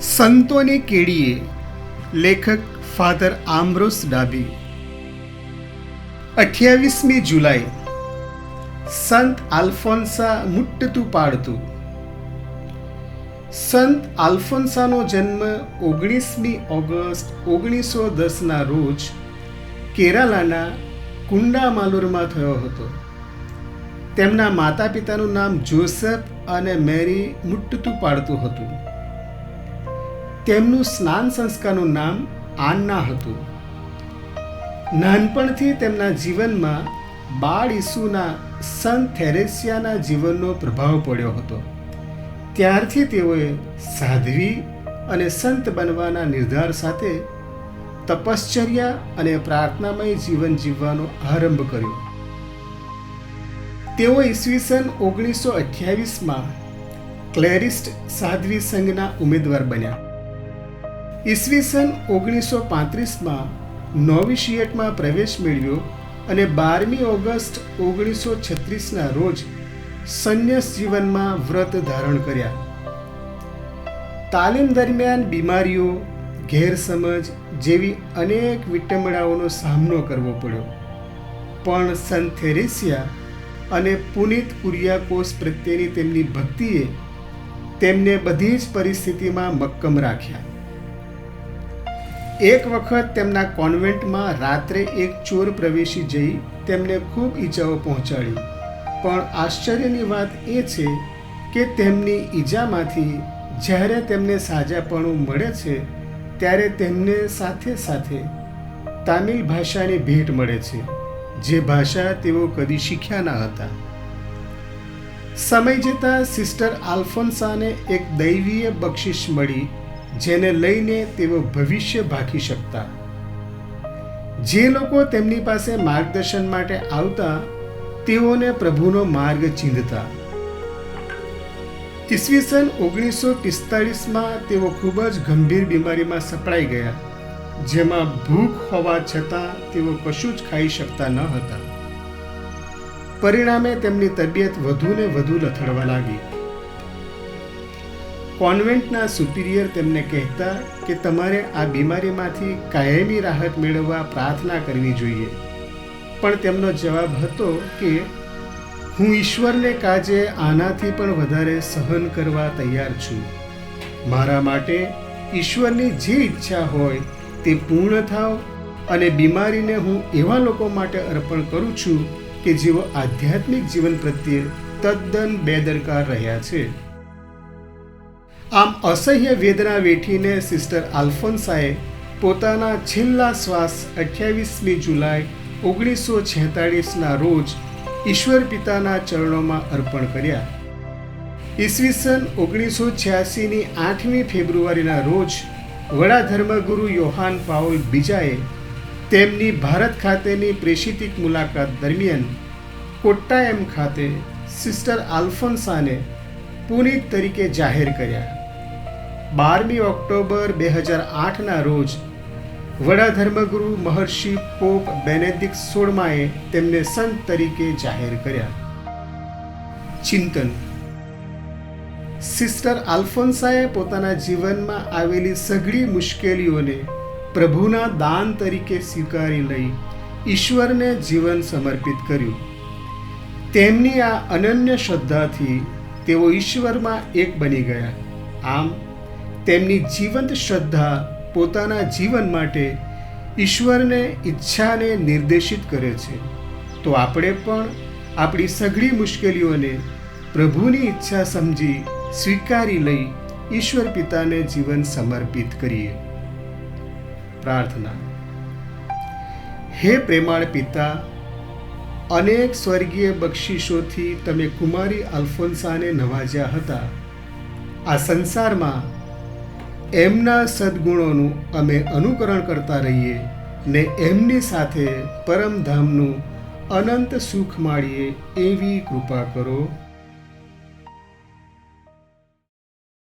સંતોની કેડીએ લેખક ફાધર આમ્બ્રોસ ડાબી અઠ્યાવીસમી જુલાઈ. સંત આલ્ફોન્સા મુટ્ટતું પાડતું. સંત આલ્ફોન્સાનો જન્મ ઓગણીસમી ઓગસ્ટ ઓગણીસો દસના રોજ કેરાલાના કુંડામાલુરમાં થયો હતો. તેમના માતા પિતાનું નામ જોસેફ અને મેરી મુટ્ટતું પાડતું હતું. તેમનું સ્નાન સંસ્કારનું નામ આન્ના હતું. નાનપણથી તેમના જીવનમાં બાળ ઈસુના સંત થેરેસિયાના જીવનનો પ્રભાવ પડ્યો હતો. ત્યારથી તેઓએ સાધ્વી અને સંત બનવાના નિર્ધાર સાથે તપશ્ચર્યા અને પ્રાર્થનામય જીવન જીવવાનો આરંભ કર્યો. તેઓ ઈસવીસન ઓગણીસો અઠ્યાવીસમાં ક્લેરિસ્ટ સાધ્વી સંઘના ઉમેદવાર બન્યા. ઈસવીસન ઓગણીસો પાંત્રીસમાં નોવિશિયેટમાં પ્રવેશ મેળવ્યો અને બારમી ઓગસ્ટ ઓગણીસો છત્રીસના રોજ સંન્યાસ જીવનમાં વ્રત ધારણ કર્યા. તાલીમ દરમિયાન બીમારીઓ ગેરસમજ જેવી અનેક વિટંબણાઓનો સામનો કરવો પડ્યો. પણ સંત થેરેસિયા અને પુનિત કુરિયાકોસ પ્રત્યેની તેમની ભક્તિએ તેમને બધી જ પરિસ્થિતિમાં મક્કમ રાખ્યા. એક વખત તેમના કોન્વેન્ટમાં રાત્રે એક ચોર પ્રવેશી જઈ તેમને ખૂબ ઈજાઓ પહોંચાડી. પણ આશ્ચર્યની વાત એ છે કે તેમની ઈજામાંથી જ્યારે તેમને સાજાપણું મળે છે, ત્યારે તેમને સાથે સાથે તામિલ ભાષાની ભેટ મળે છે, જે ભાષા તેઓ કદી શીખ્યા ન હતા. સમય જતાં સિસ્ટર આલ્ફોન્સાને એક દૈવીય બક્ષિસ મળી જેને લઈને તેઓ ભવિષ્ય ભાખી શકતા. જે લોકો તેમની પાસે માર્ગદર્શન માટે આવતા, તેઓને પ્રભુનો માર્ગ ચીંધતા. ઈસવીસન ઓગણીસો પિસ્તાળીસમાં તેઓ ખૂબ જ ગંભીર બીમારીમાં સપડાઈ ગયા, જેમાં ભૂખ હોવા છતાં તેઓ કશું જ ખાઈ શકતા ન હતા. પરિણામે તેમની તબિયત વધુ ને વધુ લથડવા લાગી. કોન્વેન્ટના સુપિરિયર તેમને કહેતા કે તમારે આ બીમારીમાંથી કાયમી રાહત મેળવવા પ્રાર્થના કરવી જોઈએ. પણ તેમનો જવાબ હતો કે, હું ઈશ્વરને કાજે આનાથી પણ વધારે સહન કરવા તૈયાર છું. મારા માટે ઈશ્વરની જે ઈચ્છા હોય તે પૂર્ણ થાવ અને બીમારીને હું એવા લોકો માટે અર્પણ કરું છું કે જેઓ આધ્યાત્મિક જીવન પ્રત્યે તદ્દન બેદરકાર રહ્યા છે. આમ અસહ્ય વેદના વેઠીને સિસ્ટર આલ્ફોન્સાએ પોતાના છેલ્લા શ્વાસ અઠ્યાવીસમી જુલાઈ ઓગણીસો છેતાળીસના રોજ ઈશ્વર પિતાના ચરણોમાં અર્પણ કર્યા. ઈસવીસન ઓગણીસો છ્યાસીની આઠમી ફેબ્રુઆરીના રોજ વડા ધર્મગુરુ યોહાન પાઉલ બીજાએ તેમની ભારત ખાતેની પ્રેષિતિક મુલાકાત દરમિયાન કોટ્ટાયમ ખાતે સિસ્ટર આલ્ફોન્સાને પુનિત તરીકે જાહેર કર્યા. બારમી ઓક્ટોબર બે હજાર આઠના રોજ વડા ધર્મગુરુ મહર્ષિ પોપ બેનેદિક સોળમાએ તેમને સંત તરીકે જાહેર કર્યા. ચિંતન. સિસ્ટર આલ્ફોન્સાએ પોતાના જીવનમાં આવેલી સઘળી મુશ્કેલીઓને પ્રભુના દાન તરીકે સ્વીકારી લઈ ઈશ્વરને જીવન સમર્પિત કર્યું. તેમની આ અનન્ય શ્રદ્ધાથી તેઓ ઈશ્વરમાં એક બની ગયા. આમ તેમની જીવંત શ્રદ્ધા પોતાના જીવન માટે ઈશ્વરને ઈચ્છાને નિર્દેશિત કરે છે. તો આપણે પણ આપણી સઘળી મુશ્કેલીઓને પ્રભુની ઈચ્છા સમજી સ્વીકારી લઈ ઈશ્વર પિતાને જીવન સમર્પિત કરીએ. પ્રાર્થના. હે પ્રેમાળ પિતા, અનેક સ્વર્ગીય બક્ષિસોથી તમે કુમારી અલ્ફોન્સાને નવાજ્યા હતા. આ સંસારમાં એમના સદગુણોનું અમે અનુકરણ કરતા રહીએ ને એમની સાથે પરમધામનું અનંત સુખ માળીએ એવી કૃપા કરો.